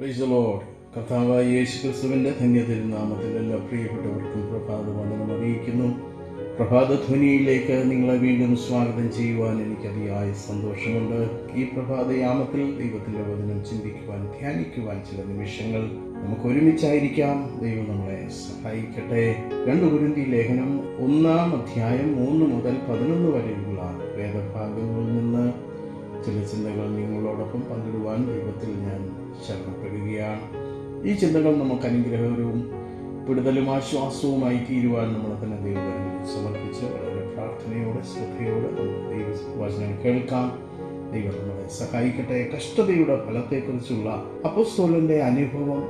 Price load കർത്താവായ യേശു ക്രിസ്തുവിന്റെ ധന്യതിരുനാമത്തിൽ എല്ലാ പ്രിയപ്പെട്ടവർക്കും പ്രഭാത വന്ദനം അറിയിക്കുന്നു. പ്രഭാതധ്വനിയിലേക്ക് നിങ്ങളെ വീണ്ടും സ്വാഗതം ചെയ്യുവാൻ എനിക്ക് അതിയായ സന്തോഷമുണ്ട്. ഈ പ്രഭാതയാമത്തിൽ ദൈവത്തിന്റെ വചനം ചിന്തിക്കുവാൻ ധ്യാനിക്കുവാൻ ചില നിമിഷങ്ങൾ നമുക്ക് ഒരുമിച്ചായിരിക്കാം. ദൈവം നമ്മളെ സഹായിക്കട്ടെ. രണ്ടു കുരുന്തി ലേഖനം ഒന്നാം അധ്യായം മൂന്ന് മുതൽ പതിനൊന്ന് വരെയുള്ള വേദഭാഗങ്ങളിൽ നിന്ന് ചില ചിന്തകൾ നിങ്ങളോടൊപ്പം പങ്കിടുവാൻ ദൈവത്തിൽ ഞാൻ ശരണപ്പെടുകയാണ്. ഈ ചിന്തകൾ നമുക്ക് അനുഗ്രഹകരവും വിടുതലും ആശ്വാസവുമായി തീരുവാൻ നമ്മൾ തന്നെ ദൈവം സമർപ്പിച്ച് വളരെ പ്രാർത്ഥനയോടെ ശ്രദ്ധയോടെ നമുക്ക് ദൈവവചനം കേൾക്കാം. ദൈവം നമ്മളെ സഹായിക്കട്ടെ. കഷ്ടതയുടെ ഫലത്തെക്കുറിച്ചുള്ള അപ്പസ്തോലന്റെ അനുഭവം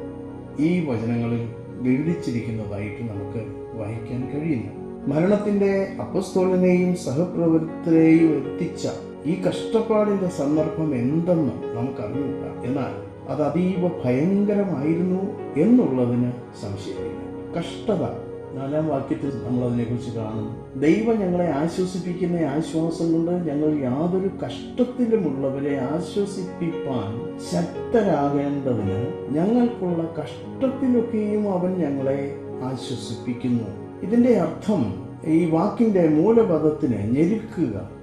ഈ വചനങ്ങളിൽ വിവരിച്ചിരിക്കുന്നതായിട്ട് നമുക്ക് വായിക്കാൻ കഴിയുന്നു. മരണത്തിന്റെ അപ്പസ്തോലനെയും സഹപ്രവർത്തനെയും എത്തിച്ച ഈ കഷ്ടപ്പാടിന്റെ സന്ദർഭം എന്തെന്ന് നമുക്കറിയില്ല എന്നാൽ അത് അതീവ ഭയങ്കരമായിരുന്നു എന്നുള്ളതിന് സംശയമില്ല. കഷ്ടത. നാലാം വാക്യത്തിൽ നമ്മൾ അതിനെക്കുറിച്ച് കാണുന്നു. ദൈവം ഞങ്ങളെ ആശ്വസിപ്പിക്കുന്ന ആശ്വാസം കൊണ്ട് ഞങ്ങൾ യാതൊരു കഷ്ടത്തിലുമുള്ളവരെ ആശ്വസിപ്പിപ്പാൻ ശക്തരാകേണ്ടതിന് ഞങ്ങൾക്കുള്ള കഷ്ടത്തിലൊക്കെയും അവൻ ഞങ്ങളെ ആശ്വസിപ്പിക്കുന്നു. ഇതിന്റെ അർത്ഥം ഈ വാക്കിന്റെ മൂലപദത്തിന് ഞെരുക്കുക.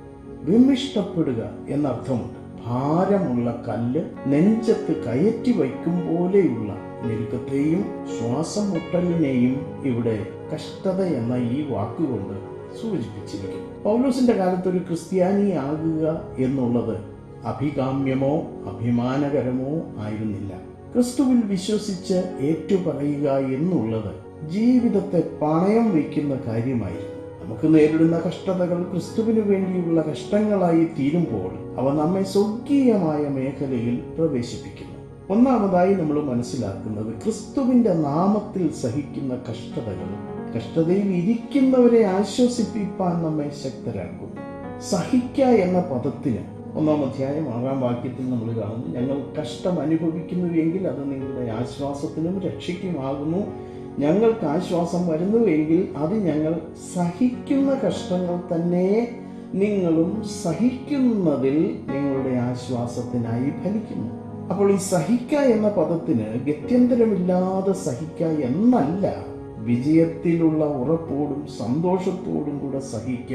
വിമിഷ്ടപ്പെടുക എന്നർത്ഥമുണ്ട് ഭാരമുള്ള കല്ല് നെഞ്ചത്ത് കയറ്റി വയ്ക്കും പോലെയുള്ള ഞെരുക്കത്തെയും ശ്വാസം മുട്ടലിനെയും ഇവിടെ കഷ്ടത എന്ന ഈ വാക്കുകൊണ്ട് സൂചിപ്പിച്ചിരിക്കുന്നു. പൗലോസിന്റെ കാലത്ത് ഒരു ക്രിസ്ത്യാനിയാകുക എന്നുള്ളത് അഭികാമ്യമോ അഭിമാനകരമോ ആയിരുന്നില്ല. ക്രിസ്തുവിൽ വിശ്വസിച്ച് ഏറ്റുപറയുക എന്നുള്ളത് ജീവിതത്തെ പണയം വയ്ക്കുന്ന കാര്യമായിരുന്നു. നമുക്ക് നേരിടുന്ന കഷ്ടതകൾ ക്രിസ്തുവിന് വേണ്ടിയുള്ള കഷ്ടങ്ങളായി തീരുമ്പോൾ അവ നമ്മെ സ്വർഗീയമായ മേഖലയിൽ പ്രവേശിപ്പിക്കുന്നു. ഒന്നാമതായി നമ്മൾ മനസ്സിലാക്കുന്നത് ക്രിസ്തുവിന്റെ നാമത്തിൽ സഹിക്കുന്ന കഷ്ടതകൾ കഷ്ടതയിൽ ഇരിക്കുന്നവരെ ആശ്വസിപ്പിക്കാൻ നമ്മെ ശക്തരാക്കുന്നു. സഹിക്ക എന്ന പദത്തിന് ഒന്നാം അധ്യായം ആറാം വാക്യത്തിൽ നമ്മൾ കാണുന്നു ഞങ്ങൾ കഷ്ടം അനുഭവിക്കുന്നുവെങ്കിൽ അത് നിങ്ങളുടെ ആശ്വാസത്തിനും രക്ഷയ്ക്കുമാകുന്നു. ഞങ്ങൾക്ക് ആശ്വാസം വരുന്നുവെങ്കിൽ അത് ഞങ്ങൾ സഹിക്കുന്ന കഷ്ടങ്ങൾ തന്നെ നിങ്ങളും സഹിക്കുന്നതിൽ നിങ്ങളുടെ ആശ്വാസത്തിനായി ഫലിക്കുന്നു. അപ്പോൾ ഈ സഹിക്ക എന്ന പദത്തിന് ഗത്യന്തരമില്ലാതെ സഹിക്ക എന്നല്ല വിജയത്തിലുള്ള ഉറപ്പോടും സന്തോഷത്തോടും കൂടെ സഹിക്ക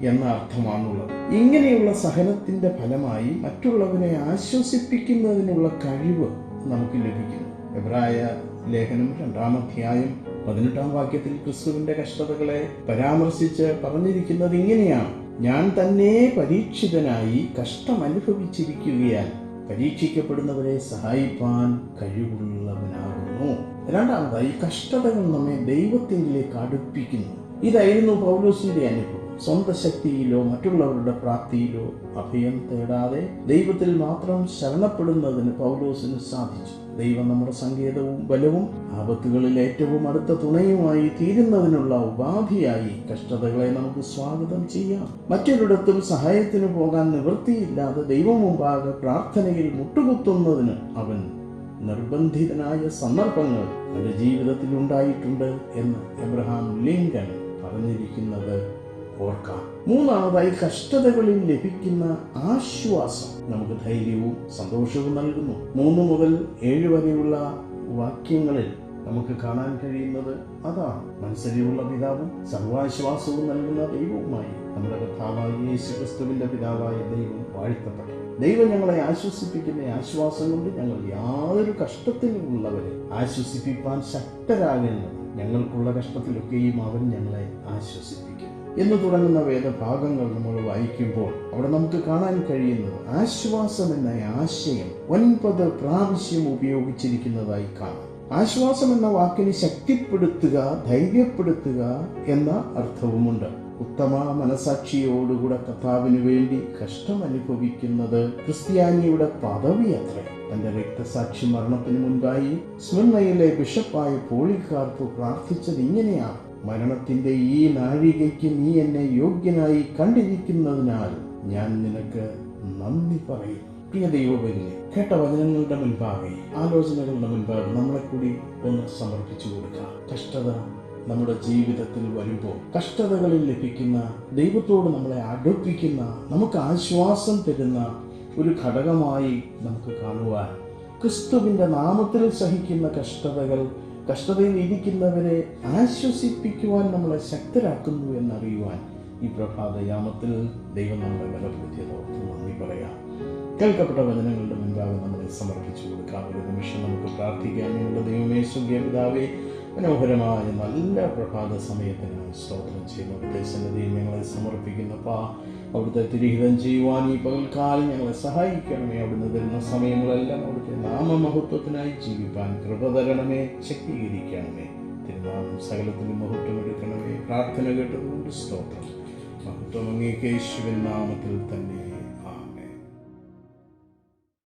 എന്ന അർത്ഥമാണുള്ളത്. ഇങ്ങനെയുള്ള സഹനത്തിന്റെ ഫലമായി മറ്റുള്ളവരെ ആശ്വസിപ്പിക്കുന്നതിനുള്ള കഴിവ് നമുക്ക് ലഭിക്കുന്നു. എബ്രായ ലേഖനം രണ്ടാം അധ്യായം പതിനെട്ടാം വാക്യത്തിൽ ക്രിസ്തുവിന്റെ കഷ്ടതകളെ പരാമർശിച്ച് പറഞ്ഞിരിക്കുന്നത് ഇങ്ങനെയാണ്. ഞാൻ തന്നെ പരീക്ഷിതനായി കഷ്ടം അനുഭവിച്ചിരിക്കുകയാൽ പരീക്ഷിക്കപ്പെടുന്നവരെ സഹായിപ്പാൻ കഴിവുള്ളവനാകുന്നു. രണ്ടാമതായി കഷ്ടതകൾ നമ്മെ ദൈവത്തിലേക്ക് അടുപ്പിക്കുന്നു. ഇതായിരുന്നു പൗലോസിന്റെ അനുഭവം. സ്വന്തം ശക്തിയിലോ മറ്റുള്ളവരുടെ പ്രാപ്തിയിലോ അഭയം തേടാതെ ദൈവത്തിൽ മാത്രം ശരണപ്പെടുന്നതിന് പൗലോസിന് സാധിച്ചു. ദൈവം നമ്മുടെ സങ്കേതവും ബലവും ആപത്തുകളിൽ ഏറ്റവും അടുത്ത തുണയുമായി തീരുന്നതിനുള്ള ഉപാധിയായി കഷ്ടതകളെ നമുക്ക് സ്വാഗതം ചെയ്യാം. മറ്റൊരിടത്തും സഹായത്തിന് പോകാൻ നിവൃത്തിയില്ലാതെ ദൈവം മുമ്പാകെ പ്രാർത്ഥനയിൽ മുട്ടുകുത്തുന്നതിന് അവൻ നിർബന്ധിതനായ സന്ദർഭങ്ങൾ തന്റെ ജീവിതത്തിൽ ഉണ്ടായിട്ടുണ്ട് എന്ന് എബ്രഹാം ലിങ്കൻ പറഞ്ഞിരിക്കുന്നത് ഓർക്കാം. മൂന്നാമതായി കഷ്ടതകളിൽ ലഭിക്കുന്ന ആശ്വാസം നമുക്ക് ധൈര്യവും സന്തോഷവും നൽകുന്നു. മൂന്ന് മുതൽ ഏഴ് വരെയുള്ള വാക്യങ്ങളിൽ നമുക്ക് കാണാൻ കഴിയുന്നത് അതാണ്. മനസ്സരിയുള്ള പിതാവും സർവാശ്വാസവും നൽകുന്ന ദൈവവുമായി നമ്മുടെ കർത്താവായ യേശു ക്രിസ്തുവിന്റെ പിതാവായ ദൈവം വാഴ്ത്തപ്പെട്ടു. ദൈവം ഞങ്ങളെ ആശ്വസിപ്പിക്കുന്ന ആശ്വാസം കൊണ്ട് ഞങ്ങൾ യാതൊരു കഷ്ടത്തിലുമുള്ളവരെ ആശ്വസിപ്പിക്കാൻ ശക്തരാകേണ്ടത് ഞങ്ങൾക്കുള്ള കഷ്ടത്തിലൊക്കെയും അവൻ ഞങ്ങളെ ആശ്വസിപ്പിക്കും. എന്ന് തുടങ്ങുന്ന വേദഭാഗങ്ങൾ നമ്മൾ വായിക്കുമ്പോൾ അവിടെ നമുക്ക് കാണാൻ കഴിയുന്നത് ആശ്വാസം എന്ന ആശയം ഒൻപത് പ്രാവശ്യം ഉപയോഗിച്ചിരിക്കുന്നതായി കാണാം. ആശ്വാസം എന്ന വാക്കിന് ശക്തിപ്പെടുത്തുക ധൈര്യപ്പെടുത്തുക എന്ന അർത്ഥവുമുണ്ട്. ഉത്തമ മനസാക്ഷിയോടുകൂടെ കർത്താവിന് വേണ്ടി കഷ്ടം അനുഭവിക്കുന്നത് ക്രിസ്ത്യാനിയുടെ പദവി അത്രേ. തന്റെ രക്തസാക്ഷി മരണത്തിന് മുൻപായി സ്മിർണയിലെ ബിഷപ്പായ പോളിക്കാർക്ക് പ്രാർത്ഥിച്ചത് ഇങ്ങനെയാണ്. മരണത്തിന്റെ ഈ നാഴികയ്ക്ക് നീ എന്നെ യോഗ്യനായി കണ്ടിരിക്കുന്നതിനാൽ ഞാൻ നിനക്ക് നന്ദി പറയും. പ്രിയ ദൈവപരിയെ കേട്ട വചനങ്ങളുടെ മുൻപാകെ ആലോചനകളുടെ മുൻപാകെ നമ്മളെ കൂടി ഒന്ന് സമർപ്പിച്ചു കൊടുക്കാം. കഷ്ടത നമ്മുടെ ജീവിതത്തിൽ വരുമ്പോൾ കഷ്ടതകളിൽ ലഭിക്കുന്ന ദൈവത്തോട് നമ്മളെ അടുപ്പിക്കുന്ന നമുക്ക് ആശ്വാസം തരുന്ന ഒരു ഘടകമായി നമുക്ക് കാണുവാൻ ക്രിസ്തുവിന്റെ നാമത്തിൽ സഹിക്കുന്ന കഷ്ടതകൾ കഷ്ടതയിൽ ഇരിക്കുന്നവരെ ആശ്വസിപ്പിക്കുവാൻ നമ്മളെ ശക്തരാക്കുന്നു എന്നറിയുവാൻ ഈ പ്രഭാതയാമത്തിൽ ദൈവം നമ്മളെ ബലപ്പെടുത്തിയതോർത്ത് നന്ദി പറയാം. കേൾക്കപ്പെട്ട വചനങ്ങളുടെ മുൻപാകെ നമ്മളെ സമർപ്പിച്ചു കൊടുക്കാം. ഒരു നിമിഷം നമുക്ക് പ്രാർത്ഥിക്കാം. നിങ്ങളുടെ ദൈവമേ സ്വർഗീയ പിതാവേ മനോഹരമായ നല്ല പ്രഭാത സമയത്തിന് സ്തോത്രം ചെയ്യുന്ന. ഉദ്ദേശനതയും ഞങ്ങളെ സമർപ്പിക്കുന്നപ്പാ അവിടുത്തെ തിരിഹിതം ചെയ്യുവാൻ ഈ പകൽക്കാലം ഞങ്ങളെ സഹായിക്കണമേ. അവിടുന്ന് തരുന്ന സമയങ്ങളെല്ലാം അവിടുത്തെ നാമമഹത്വത്തിനായി ജീവിപ്പാൻ കൃപ തരണമേ ശക്തീകരിക്കണമേ. തിരുനാമം സകലത്തിനും മഹത്വം എടുക്കണമേ. പ്രാർത്ഥന കേട്ടതുകൊണ്ട് സ്തോത്രം. മഹത്വം അങ്ങേക്ക് യേശുവിൻ നാമത്തിൽ തന്നെ.